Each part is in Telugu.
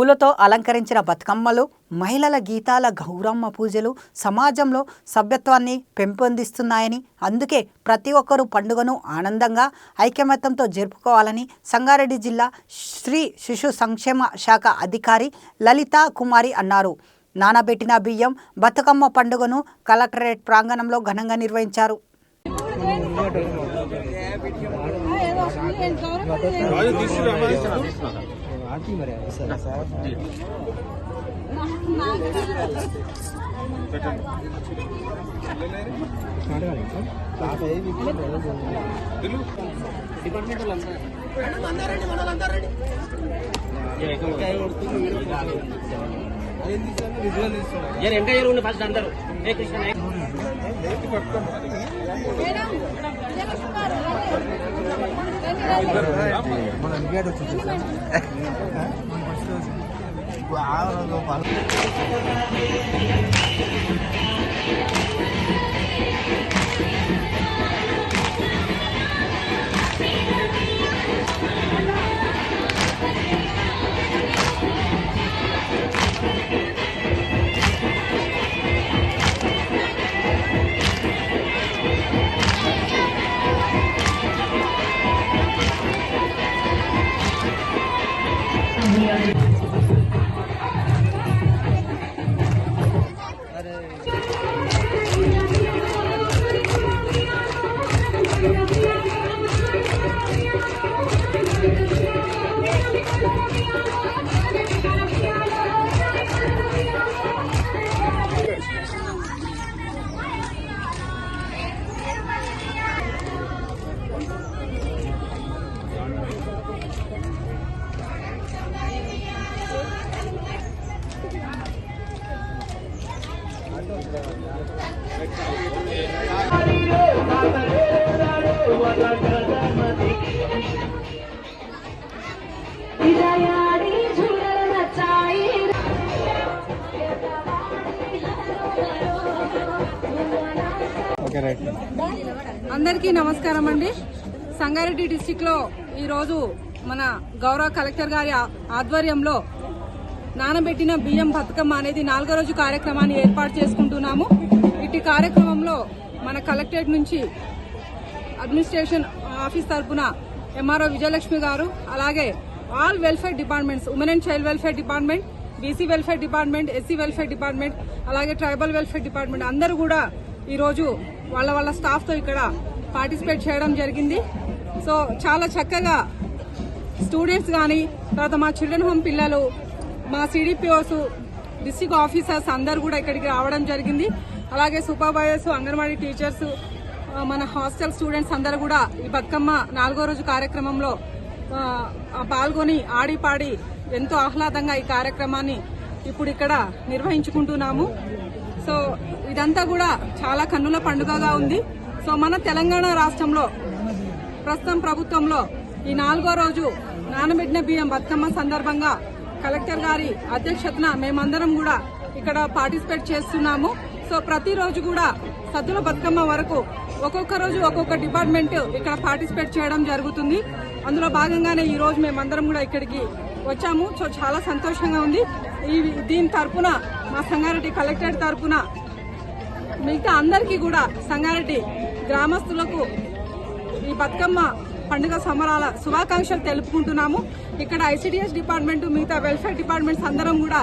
పూలతో అలంకరించిన బతుకమ్మలు మహిళల గీతాల గౌరమ్మ పూజలు సమాజంలో సభ్యత్వాన్ని పెంపొందిస్తున్నాయని అందుకే ప్రతి ఒక్కరూ పండుగను ఆనందంగా ఐకమత్యంతో జరుపుకోవాలని సంగారెడ్డి జిల్లా శ్రీ శిశు సంక్షేమ శాఖ అధికారి లలితా కుమారి అన్నారు. నానబెట్టిన బియ్యం బతుకమ్మ పండుగను కలెక్టరేట్ ప్రాంగణంలో ఘనంగా నిర్వహించారు. జర వెనక జరుగుండి ఫస్ట్ అందరూ. ఏ కృష్ణ నాయక్. విజయాడి చూడల నచ్చాయి అందరికీ నమస్కారం అండి. సంగారెడ్డి డిస్టిక్లో ఈరోజు మన గౌరవ కలెక్టర్ గారి ఆధ్వర్యంలో నానబెట్టిన బియ్యం బతుకమ్మ అనేది నాలుగో రోజు కార్యక్రమాన్ని ఏర్పాటు చేసుకుంటున్నాము. ఇటు కార్యక్రమంలో మన కలెక్టరేట్ నుంచి అడ్మినిస్ట్రేషన్ ఆఫీస్ తరఫున ఎంఆర్ఓ విజయలక్ష్మి గారు అలాగే all welfare departments women and child welfare department BC welfare department SC welfare department అలాగే ట్రైబల్ వెల్ఫేర్ డిపార్ట్మెంట్ అందరూ కూడా ఈరోజు వాళ్ళ వాళ్ళ స్టాఫ్తో ఇక్కడ పార్టిసిపేట్ చేయడం జరిగింది. సో చాలా చక్కగా స్టూడెంట్స్ కానీ తర్వాత మా చిల్డ్రన్ హోమ్ పిల్లలు మా సిడిపిఓస్ డిస్టిక్ ఆఫీసర్స్ అందరు కూడా ఇక్కడికి రావడం జరిగింది. అలాగే సూపర్వైజర్స్ అంగన్వాడీ టీచర్స్ మన హాస్టల్ స్టూడెంట్స్ అందరు కూడా ఈ బతుకమ్మ నాలుగో రోజు కార్యక్రమంలో పాల్గొని ఆడి పాడి ఎంతో ఆహ్లాదంగా ఈ కార్యక్రమాన్ని ఇప్పుడు ఇక్కడ నిర్వహించుకుంటున్నాము. సో ఇదంతా కూడా చాలా కన్నుల పండుగగా ఉంది. సో మన తెలంగాణ రాష్ట్రంలో ప్రస్తుతం ప్రభుత్వంలో ఈ నాలుగో రోజు నానబెట్టిన బియ్యం బతుకమ్మ సందర్భంగా కలెక్టర్ గారి అధ్యక్షతన మేమందరం కూడా ఇక్కడ పార్టిసిపేట్ చేస్తున్నాము. సో ప్రతిరోజు కూడా సద్దుల బతుకమ్మ వరకు ఒక్కొక్క రోజు ఒక్కొక్క డిపార్ట్మెంట్ ఇక్కడ పార్టిసిపేట్ చేయడం జరుగుతుంది. అందులో భాగంగానే ఈ రోజు మేమందరం కూడా ఇక్కడికి వచ్చాము. సో చాలా సంతోషంగా ఉంది. ఈ దీని తరపున మా సంగారెడ్డి కలెక్టరేట్ తరపున మిగతా అందరికీ కూడా సంగారెడ్డి గ్రామస్తులకు ఈ బతుకమ్మ పండుగ సంబరాల శుభాకాంక్షలు తెలుపుకుంటున్నాము. ఇక్కడ ఐసిడిఎస్ డిపార్ట్మెంట్ మిగతా వెల్ఫేర్ డిపార్ట్మెంట్స్ అందరం కూడా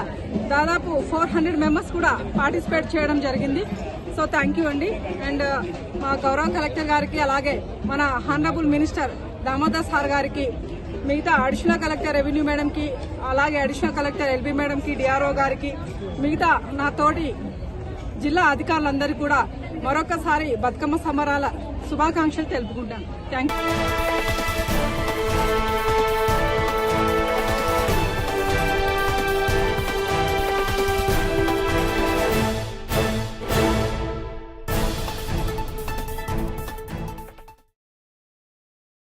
దాదాపు ఫోర్ హండ్రెడ్ మెంబర్స్ కూడా పార్టిసిపేట్ చేయడం జరిగింది. సో థ్యాంక్ యూ అండి. అండ్ uh, మా గౌరవ కలెక్టర్ గారికి అలాగే మన హానరబుల్ మినిస్టర్ దామోదర్ సార్ గారికి మిగతా అడిషనల్ కలెక్టర్ రెవెన్యూ మేడంకి అలాగే అడిషనల్ కలెక్టర్ ఎల్బీ మేడంకి డిఆర్ఓ గారికి మిగతా నా తోటి జిల్లా అధికారులందరికీ కూడా మరొకసారి బతుకమ్మ సమరాల శుభాకాంక్షలు తెలుపుకుంటాను. Thank you